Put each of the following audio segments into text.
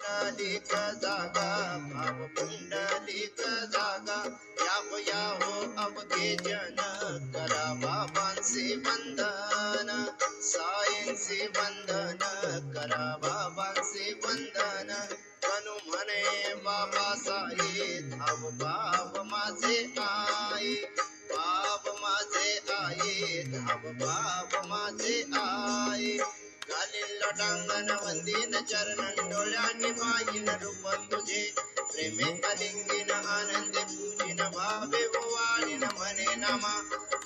पुंडलिक जागा, भाव पुंडलिक जागा। अवघे जन करा बाबांचे वंदन सायंचे बाबा साई धाव बाब माझे आई बाब माझे आई धाव बाब माझे आई। घालील लोटांगण वंदीन चरण डोळ्यांनी पाहिन रूप तुझे प्रेमे अलिंगीन आनंदे पूजिन भावे वाणीन म्हणे नमा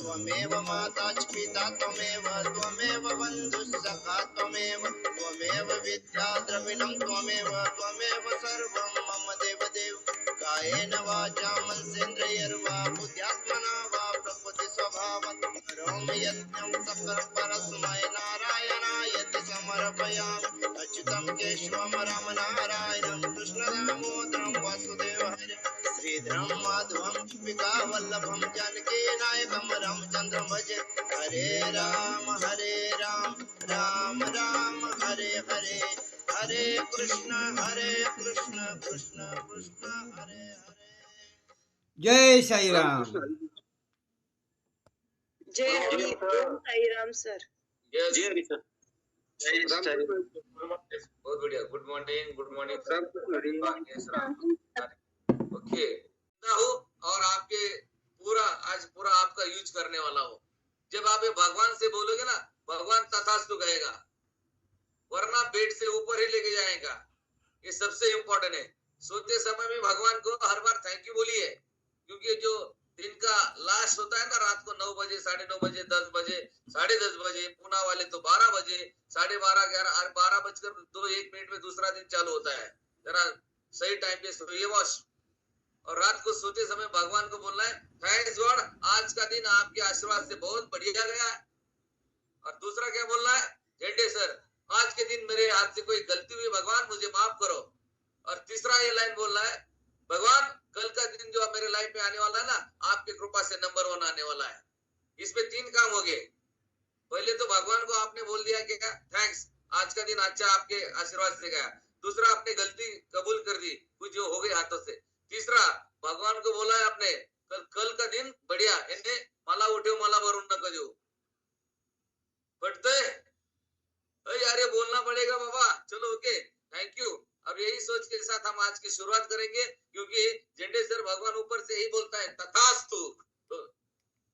त्वमेव माता च पिता त्वमेव त्वमेव बंधु सखा त्वमेव त्वमेव विद्या द्रविणं, त्वमेव त्वमेव सर्वं मम देव देव कायेन वाचा मनसेन्द्रियर्वा बुद्ध्यात्मना वा प्रकृति स्वभावत् करोमि यज्ञं सकल परस्मै नारायणाय ति समर्पयामि। अच्युतं केशवं रामनारायणं, कृष्णदामोदरं वासुदेवहरि। श्रीधरं माधवं शिपिका वल्लभं जानकी नायकं रामचन्द्रं भजे। हरे राम हरे राम राम राम हरे हरे। हरे कृष्ण हरे कृष्ण कृष्ण कृष्ण हरे हरे। जय साईराम जय हरी ओम साईराम सर। जय जी हरी सर। राम। बहुत बढ़िया। Good morning good morning Ram Ram. Okay. और आपके पूरा, आज पूरा आपका यूज़ करने वाला हो। जब आप ये भगवान से बोलोगे ना, भगवान तथास्तु कहेगा, वरना पेट से ऊपर ही लेके जाएगा। ये सबसे इम्पोर्टेंट है। सोते समय में भगवान को हर बार थैंक यू बोलिए। क्योंकि जो दिन का लास्ट होता है ना, रात को नौ बजे, साढ़े नौ बजे, दस बजे, साढ़े दस बजे पूना वाले तो बारह बजे, साढ़े बारह, ग्यारह बारह बजकर दो एक मिनट में दूसरा दिन चालू होता है। जरा सही टाइम पे सोइए बॉस और रात को सोते समय भगवान को बोलना है थैंक्स गॉड आज का दिन आपके आशीर्वाद से बहुत बढ़िया गया है। और दूसरा क्या बोलना है जेडे सर, आज के दिन मेरे हाथ से कोई गलती हुई, भगवान मुझे माफ़ करो। और तीसरा ये लाइन बोलना है, भगवान, कल का दिन जो मेरे लाइफ में आने वाला है ना, आपके कृपा से नंबर वन आने वाला है। इसमें तीन काम हो गए। पहले तो भगवान को आपने बोल दिया कि, थैंक्स, आज का दिन अच्छा आपके आशीर्वाद से गया। दूसरा, आपने गलती कबूल कर दी, कुछ जो हो गई हाथों से। तीसरा, भगवान को बोला है आपने, कल कल का दिन बढ़िया, इन्हें मला उठे, मला भरून नका देऊ पटतंय अरे यार, ये बोलना पड़ेगा बाबा। चलो ओके थैंक यू अब यही सोच के साथ हम आज की शुरुआत करेंगे, क्योंकि सर भगवान ऊपर से यही बोलता है, तथास्तु। तो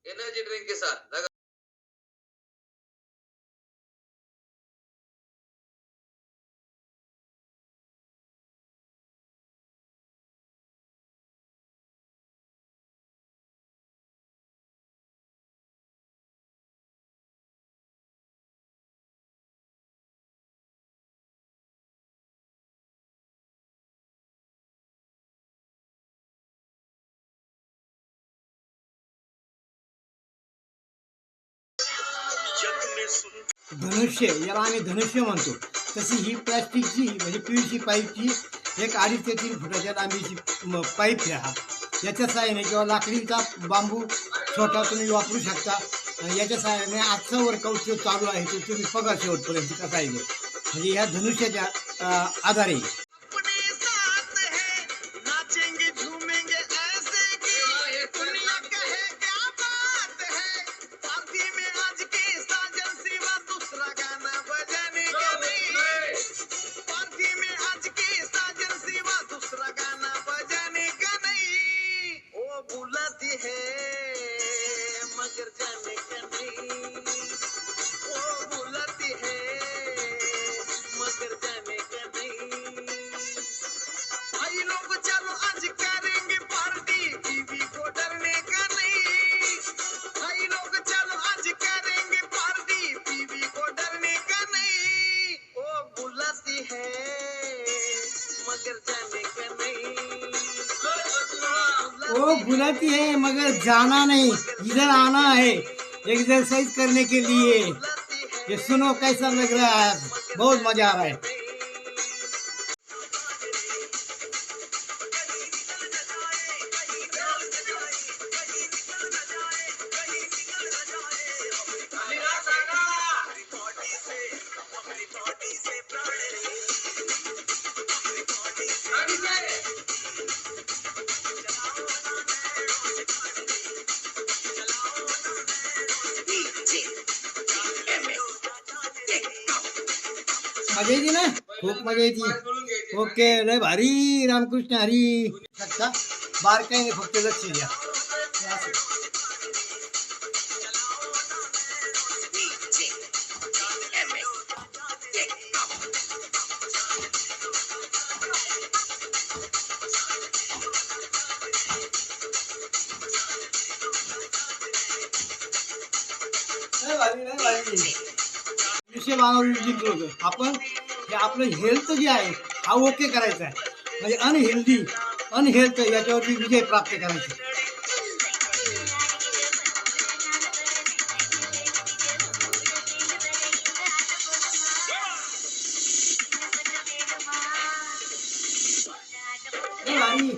एनर्जी ड्रिंक के साथ, लगा। धनुष्य याला आम्ही धनुष्य म्हणतो. तशी ही प्लॅस्टिकची म्हणजे पी पाईपची एक अडीच ते तीन फुटाच्या लांबीची पाईप आहे हा. याच्या सहाय्याने किंवा लाकडीचा बांबू छोटा तुम्ही वापरू शकता. याच्या सहाय्याने आजचा वर्कआउट जो चालू आहे तो तुम्ही बघा शेवटपर्यंत कसा आहे म्हणजे या धनुष्याच्या आधारे. वो बुलाती है, मगर जाना नहीं। इधर आना है एक्सरसाइज करने के लिए। ये सुनो कैसा लग रहा है। बहुत मज़ा आ रहा है। थी ना? खूप थी. ओके लय भारी रामकृष्ण हरी। बारकाईने फक्त लक्ष द्या विषय जिंकलो हे हेल्थ जे आहे, हा ओके म्हणजे अनहेल्दी अनहेल्थ याच्यावरती विजय प्राप्त भारी.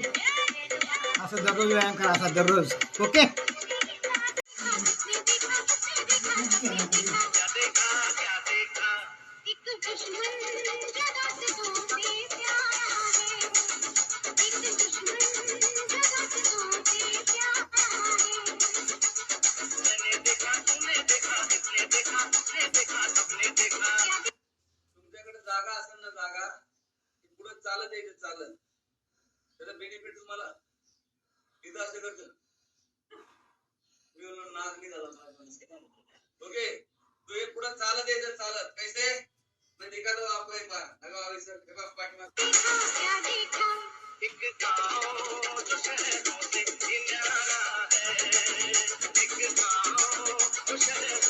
असं दररोज व्यायाम करा दररोज. ओके तुमच्याकडे जागा असेल ना जागा पुढे चालत यायचं, चालत. त्याचा बेनिफिट तुम्हाला इथं असं करतं मी म्हणलो नाग नाही झाला पाहिजे. ओके? तू एक पुढे चालत यायचं, चालत. कैसे मैं देखा तो आपको एक बार लगा अभी सर. के पास पार्टी देखा क्या देखा दुश्मन दुश्मन से तोते है लय भारी रामकृष्ण हरी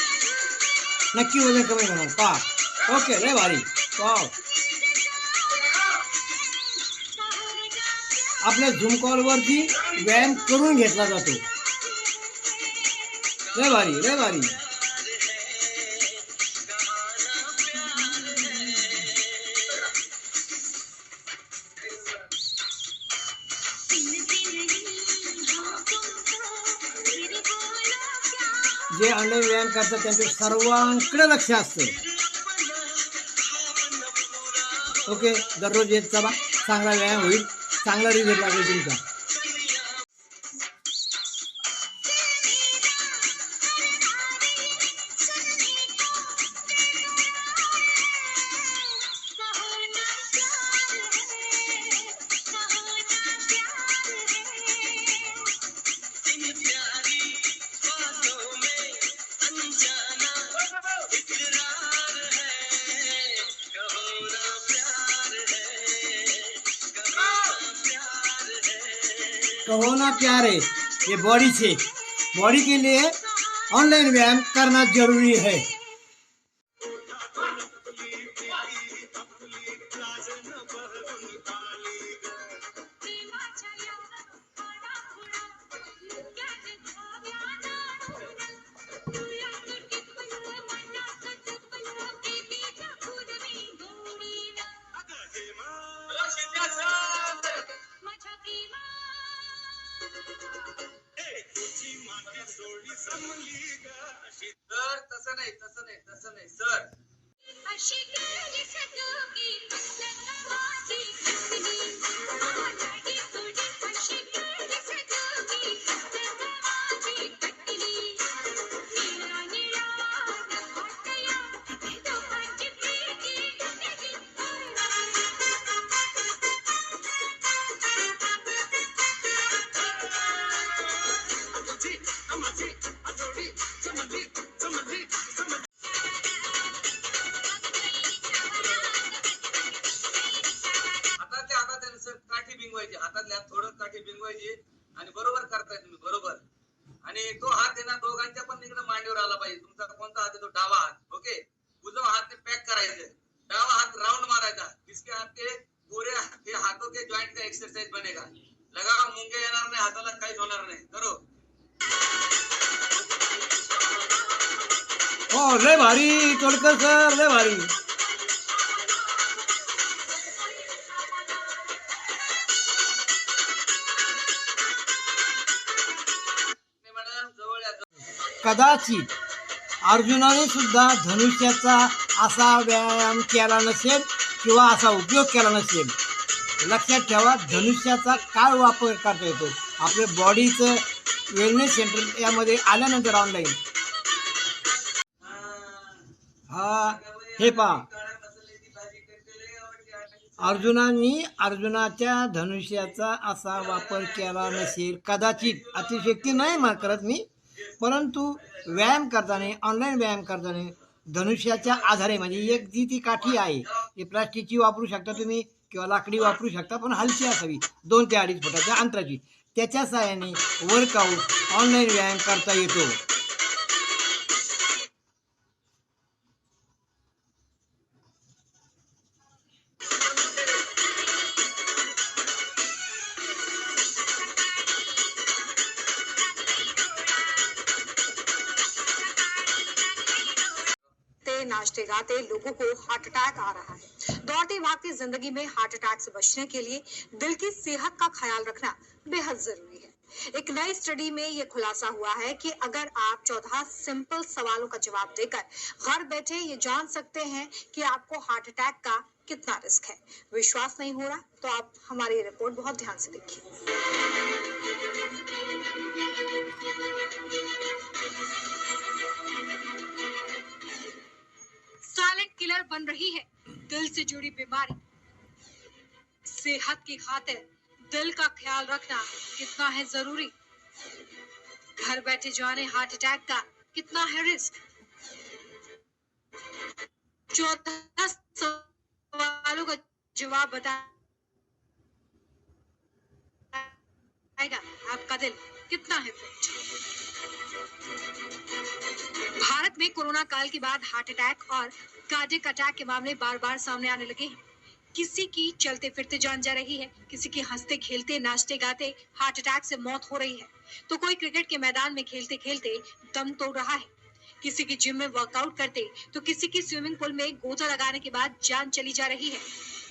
नक्की वज़न कमी करो पा। ओके रे भारी वाव आपल्या झूम कॉलवरती व्यायाम करून घेतला जातो रे भारी रे भारी जे अन्न व्यायाम करतात त्यांचं सर्वांकडे लक्ष असतं. ओके दररोज येत चला चांगला व्यायाम होईल. चांगला रिझल्ट लागेल तुमचा. कहो ना प्यार है ये बॉडी से। बॉडी के लिए ऑनलाइन व्यायाम करना ज़रूरी है। सर तसं नाही तसं नाही तसं नाही सर. बिंगवायची आणि बरोबर करताय तुम्ही बरोबर. आणि तो हात आहे ना दोघांच्या पण तिकडे मांडीवर आला पाहिजे. तुमचा कोणता हात आहे तो डावा हात ओके? उजवा हात पॅक करायचे. डावा हात राऊंड मारायचा. इसके हात के पूरे हे हाथों के जॉइंट का एक्सरसाइज बनेगा. लगा मुंगे येणार नाही हाताला काहीच होणार नाही. करो. हो लय भारी तोडकर सर लय भारी. कदाचित अर्जुनाने सुद्धा धनुष्याचा असा व्यायाम केला नसेल किंवा असा उपयोग केला नसेल. लक्षात ठेवा धनुष्याचा काय वापर करता येतो? आपले बॉडीचं वेलनेस सेंटर यामध्ये आल्यानंतर ऑनलाईन हा हे पहा. अर्जुनांनी अर्जुनाच्या धनुष्याचा असा वापर केला नसेल. कदाचित अतिशक्ती नाही मा करत मी. परंतु व्यायाम करताना ऑनलाईन व्यायाम करताना धनुष्याच्या आधारे म्हणजे एक जी ती काठी आहे ती प्लास्टिकची वापरू शकता तुम्ही किंवा लाकडी वापरू शकता पण हलकी असावी दोन ते अडीच फुटाच्या अंतराची. त्याच्या सहाय्याने वर्कआउट ऑनलाईन व्यायाम करता येतो. ते नाचते गाते लोगों को हार्ट अटैक आ रहा है। दौड़ती भागती ज़िंदगी में हार्ट अटैक से बचने के लिए दिल की सेहत का ख्याल रखना बेहद ज़रूरी है। एक नई स्टडी में ये खुलासा हुआ है कि अगर आप चौदह सिंपल सवालों का जवाब देकर घर बैठे ये जान सकते हैं कि आपको हार्ट अटैक का कितना रिस्क है। विश्वास नहीं हो रहा तो आप हमारी रिपोर्ट बहुत ध्यान से देखिए। साइलेंट किलर बन रही है। दिल से जुड़ी बीमारी। सेहत की खातिर दिल का ख्याल रखना कितना है ज़रूरी। घर बैठे जाने हार्ट अटैक का कितना है रिस्क। सवालों का जवाब बताएगा आपका दिल कितना है फिट भारत में कोरोना काल के बाद हार्ट अटैक और कार्डियक अटैक के मामले बार बार सामने आने लगे हैं। किसी की चलते फिरते जान जा रही है, किसी की हँसते, खेलते, नाचते, गाते, हार्ट अटैक से मौत हो रही है। तो कोई क्रिकेट के मैदान में खेलते खेलते दम तोड़ रहा है। किसी की जिम में वर्कआउट करते तो किसी की स्विमिंग पूल में गोता लगाने के बाद जान चली जा रही है।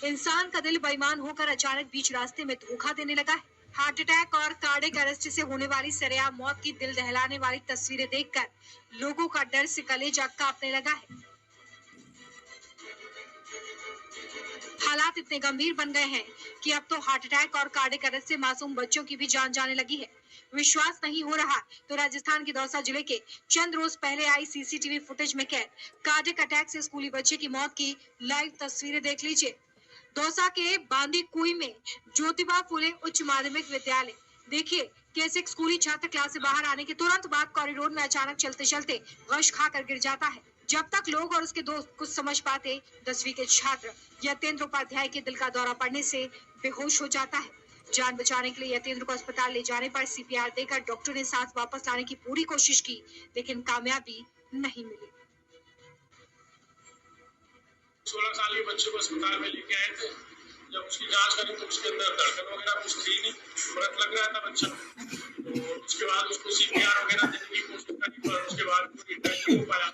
इंसान का दिल बेईमान होकर अचानक बीच रास्ते में धोखा देने लगा है। हार्ट अटैक और कार्डिक अरेस्ट से होने वाली सरेआम मौत की दिल दहलाने वाली तस्वीरें देखकर लोगों का डर से कलेजा कांपने लगा है। हालात इतने गंभीर बन गए हैं कि अब तो हार्ट अटैक और कार्डिक अरेस्ट से मासूम बच्चों की भी जान जाने लगी है। विश्वास नहीं हो रहा तो राजस्थान के दौसा ज़िले के चंद रोज पहले आई सीसीटीवी फुटेज में कैद। कार्डिक अटैक से स्कूली बच्चे की मौत की लाइव तस्वीरें देख लीजिए। दौसा के बांदी कुई में ज्योतिबा फुले उच्च माध्यमिक विद्यालय। देखिए कैसे स्कूली छात्र क्लास से बाहर आने के तुरंत बाद कॉरिडोर में अचानक चलते चलते गश खाकर गिर जाता है। जब तक लोग और उसके दोस्त कुछ समझ पाते, दसवीं के छात्र यतेंद्र उपाध्याय के दिल का दौरा पड़ने से बेहोश हो जाता है। जान बचाने के लिए यतेंद्र को अस्पताल ले जाने पर सीपीआर देकर डॉक्टर ने सांस वापस लाने की पूरी कोशिश की, लेकिन कामयाबी नहीं मिली। सोलह साल के बच्चे को अस्पताल में लेके आए थे। जब उसकी जाँच करी तो उसके अंदर धड़कन वगैरह कुछ थी नहीं, व्रत लग रहा था बच्चा। तो उसके बाद उसको सीपीआर वगैरह देने की कोशिश करी, पर उसके बाद कोई डेथ नहीं हो पाया।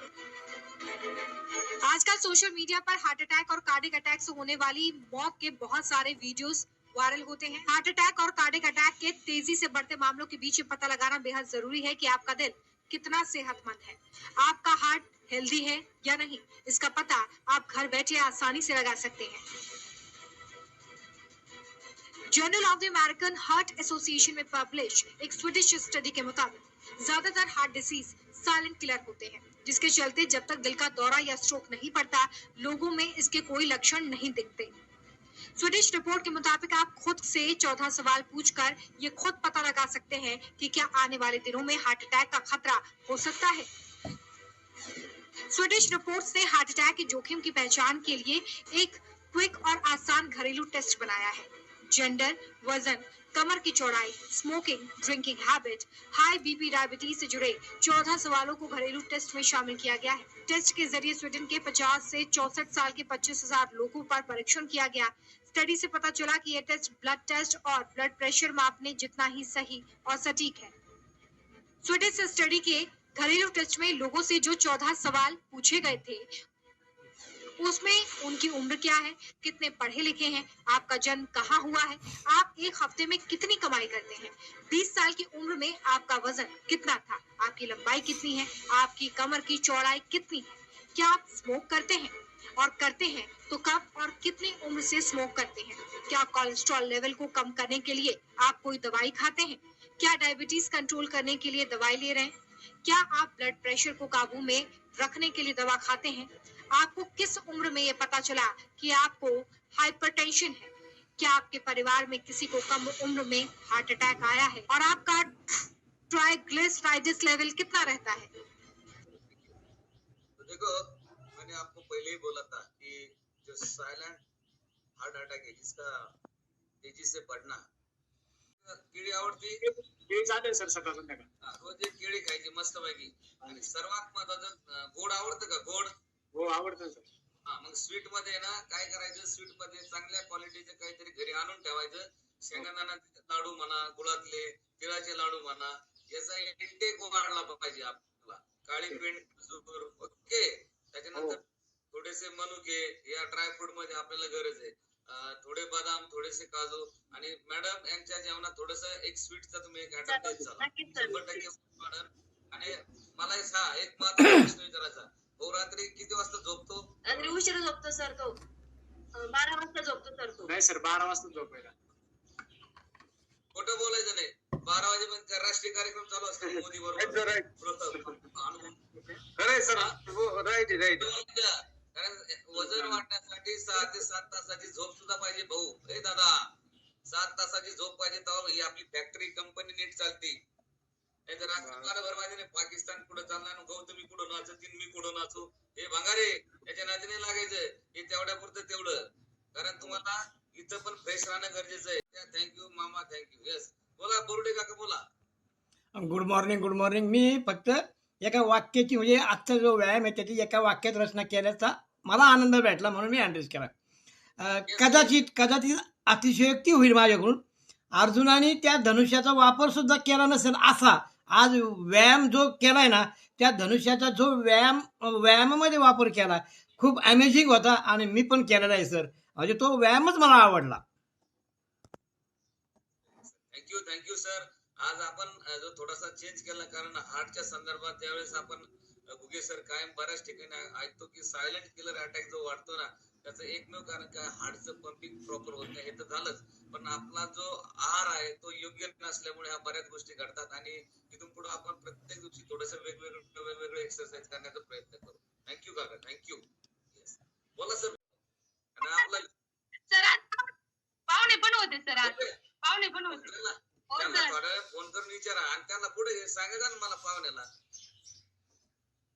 आजकल सोशल मीडिया पर हार्ट अटैक और कार्डिक अटैक से होने वाली मौत के बहुत सारे वीडियोस वायरल होते हैं। हार्ट अटैक और कार्डिक अटैक के तेज़ी से बढ़ते मामलों के बीच पता लगाना बेहद ज़रूरी है कि आपका दिल कितना सेहतमंद है। आपका हार्ट हेल्दी है या नहीं, इसका पता आप घर बैठे आसानी से लगा सकते हैं। Journal of the American heart association में पब्लिश एक स्वीडिश स्टडी के मुताबिक, ज़्यादातर हार्ट डिसीज साइलेंट किलर होते हैं, जिसके चलते जब तक दिल का दौरा या स्ट्रोक नहीं पड़ता, लोगों में इसके कोई लक्षण नहीं दिखते। स्वीडिश रिपोर्ट के मुताबिक आप खुद से चौदह सवाल पूछकर ये खुद पता लगा सकते हैं कि क्या आने वाले दिनों में हार्ट अटैक का खतरा हो सकता है। स्वीडिश रिपोर्ट ने हार्ट अटैक के जोखिम की पहचान के लिए एक क्विक और आसान घरेलू टेस्ट बनाया है। जेंडर, वज़न कमर की चौड़ाई smoking drinking habit high BP diabetes से जुड़े 14 सवालों को घरेलू टेस्ट में शामिल किया गया है। टेस्ट के ज़रिए स्वीडन के 50 से 64 साल के 25,000 लोगों पर परीक्षण किया गया। स्टडी से पता चला कि यह टेस्ट ब्लड टेस्ट और ब्लड प्रेशर मापने जितना ही सही और सटीक है। स्वीडिश स्टडी के घरेलू टेस्ट में लोगों से जो 14 सवाल पूछे गए थे उसमें उनकी उम्र क्या है, कितने पढ़े लिखे हैं, आपका जन्म कहाँ हुआ है, आप एक हफ़्ते में कितनी कमाई करते हैं 20 साल की उम्र में आपका वज़न कितना था, आपकी लंबाई कितनी है, आपकी कमर की चौड़ाई कितनी है, क्या आप स्मोक करते हैं, और करते हैं तो कब और कितनी उम्र से स्मोक करते हैं, क्या कोलेस्ट्रॉल लेवल को कम करने के लिए आप कोई दवाई खाते हैं, क्या डायबिटीज़ कंट्रोल करने के लिए दवाई ले रहे हैं, क्या आप ब्लड प्रेशर को काबू में रखने के लिए दवा खाते हैं आपको किस उम्र में ये पता चला कि आपको हाइपरटेंशन है? क्या आपके परिवार में किसी को कम उम्र में हार्ट अटैक आया है? और आपका ट्राइग्लिसराइडिस लेवल कितना रहता है? तो देखो मैंने आपको पहले ही बोला था कि जो साइलेंट हार्ट अटैक है जिसका तेज़ी से बढ़ना केळी आवडती हे सर सकाळ संध्याकाळ हा, रोज एक केळी खायची मस्त पैकी। आणि सर्वात महत्वाचं गोड आवडतं का हो आवडतं सर. हा मग स्वीटमध्ये ना काय करायचं? स्वीटमध्ये चांगल्या क्वालिटीचे काहीतरी घरी आणून ठेवायचं. शेंगदाण्याचे लाडू म्हणा गुळातले तिळाचे लाडू म्हणा याचा इंटेक वाढला पाहिजे आपला. काळी पेंट खजूर ओके. त्याच्यानंतर थोडेसे मनुके या ड्रायफ्रूटमध्ये आपल्याला गरज आहे. थोडे बदाम थोडेसे काजू आणि मॅडम यांच्या जेवणात थोडस एक स्वीटचा तुम्ही एक. शंभर टक्के. आणि मला एक हा एक महत्त्वाचा प्रश्न विचारायचा. भाऊ रात्री किती वाजता झोपतो? रात्री उशिरा झोपतो सर तो. अं, बारा वाजता झोपतो सर तो. नाही सर बारा वाजता झोपायला. खोटं बोलायचं नाही. बारा वाजेपर्यंत राष्ट्रीय कार्यक्रम चालू असतो मोदी बरोबर खरंय सर राईट. राईट कारण वजन वाढण्यासाठी सहा ते सात तासाची झोप सुद्धा पाहिजे भाऊ. ए दादा सात तासाची झोप पाहिजे तेव्हा ही आपली फॅक्टरी कंपनी नीट चालती. नाही तर बरोबर माहिती नाही पाकिस्तान पुढे चालला आणि गौतमी पुढे नाचतील मी पुढे नाचू? हे भंगारे याच्या नादीने लागायचं. हे तेवढ्या पुरतं तेवढं. कारण तुम्हाला इथं पण फ्रेश राहणं गरजेचं आहे. थँक्यू मामा थँक्यू येस बोला बोर्डे काका बोला. गुड मॉर्निंग गुड मॉर्निंग मी फक्त एका वाक्याची म्हणजे आजचा जो व्यायाम आहे त्याची एका वाक्यात रचना केल्याचा मला आनंद भेटला म्हणून मी अँड्रेस केला. कदाचित कदाचित अतिशयोक्ती होईल माझ्याकडून. अर्जुनाने त्या धनुष्याचा वापर सुद्धा केला नसेल असा आज व्यायाम जो केलाय ना त्या धनुष्याचा जो व्यायाम व्यायामामध्ये वापर केला खूप अमेझिंग होता आणि मी पण केलेला आहे सर म्हणजे तो व्यायामच मला आवडला. थँक्यू थँक्यू सर आज आपण जो थोडासा चेंज केला कारण हार्टच्या संदर्भात त्यावेळेस आपण गुगे सर कायम बऱ्याच ठिकाणी ऐकतो की सायलेंट किलर अटॅक जो वाढतो ना त्याचं एकमेव कारण काय हार्टचं पंपिंग प्रॉपर होत नाही हे तर झालंच. पण आपला जो आहार आहे तो योग्य नसल्यामुळे ह्या बऱ्याच गोष्टी घडतात आणि इथून पुढे आपण प्रत्येक दिवशी थोडस वेगवेगळे वेगवेगळे एक्सरसाइज करण्याचा प्रयत्न करू. थँक्यू काका थँक्यू बोला सर आणि आपला सर पाहुणे पण होते सर पाहुणे पण होते. हो फोन करून विचारा आणि त्यांना पुढे सांगायचं ना मला पाहुण्याला.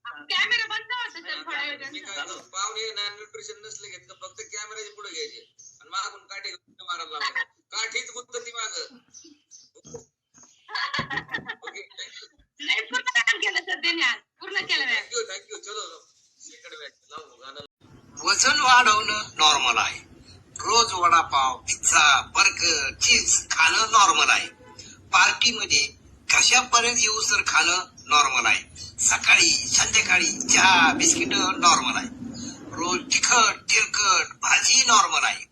कॅमेरा बंद होता सर थोड्या वेळ पाहुणे ना न्यूट्रिशन नसले घेत का फक्त कॅमेऱ्याचे पुढे घ्यायचे. आणि मागून काठी मारायला लावायचे. काठीच गुत्त ती माग. नाही पूर्ण काम केलं सर त्यांनी आज. पूर्ण केलं ma'am thank you thank you चलो सेकंड बॅच लावू गाणं वजन वाढवणं नॉर्मल आहे. रोज वडापाव पिझ्झा बर्गर चीज खाणं नॉर्मल आहे. पार्टीमध्ये कशापर्यंत येऊ तर खाणं? नॉर्मल आहे. सकाळी संध्याकाळी चहा बिस्किट नॉर्मल आहे. रोज तिखट तिरकट भाजी नॉर्मल आहे.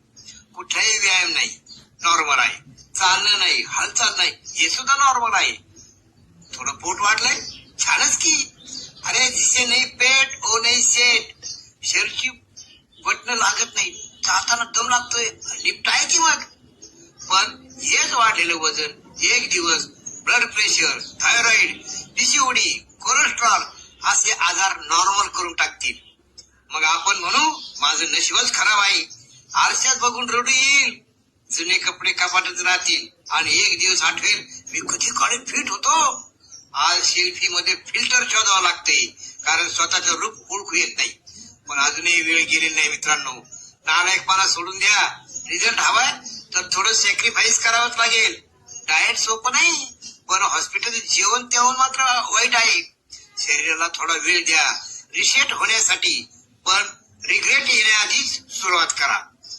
कुठलाही व्यायाम नाही नॉर्मल आहे. चालणं नाही हालचाल नाही हे सुद्धा नॉर्मल आहे. थोडं पोट वाढलंय छानच की. अरे जिसे नाही पेट ओ नाही सेट शरीरची बटणं लागत नाही. चालताना दम लागतोय. लिफ्ट आहे की मग? पण हेच वाढलेलं वजन. एक दिवस blood pressure thyroid PCOD cholesterol असे आजार नॉर्मल करून टाकतील. मग आपण म्हणू माझं नशीबच खराब आहे. आरशात बघून रडू येईल जुने कपडे कपाटच राहतील. आणि एक दिवस आठवेल मी कधी काळी फिट होतो. आज सेल्फी मध्ये फिल्टर शोधावं लागते कारण स्वतःचं रूप ओळखू येत नाही. पण अजूनही वेळ गेलेली नाही मित्रांनो. नालायकपणा सोडून द्या. रिझल्ट हवाय तर थोडं सॅक्रिफाईस करावंच लागेल. डाएट सोपं नाही. पण हॉस्पिटल जेवण तेवण मात्र वाईट आहे. शरीराला थोडा वेळ द्या. रिसेट होण्यासाठी पण रिग्रेट येण्याआधीच सुरुवात करा.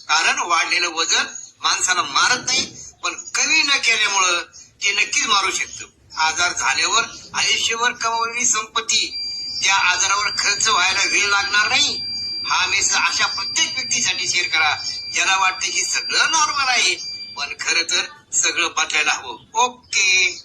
कारण वाढलेलं वजन माणसाला मारत नाही पण कमी न केल्यामुळं ते नक्कीच मारू शकतं. आजार झाल्यावर आयुष्यभर कमवलेली संपत्ती त्या आजारावर खर्च व्हायला वेळ लागणार नाही. हा मेसेज अशा प्रत्येक व्यक्तीसाठी शेअर करा. ज्याला वाटते की सगळं नॉर्मल आहे पण खरं तर सगळं बदलायला हवं. ओके.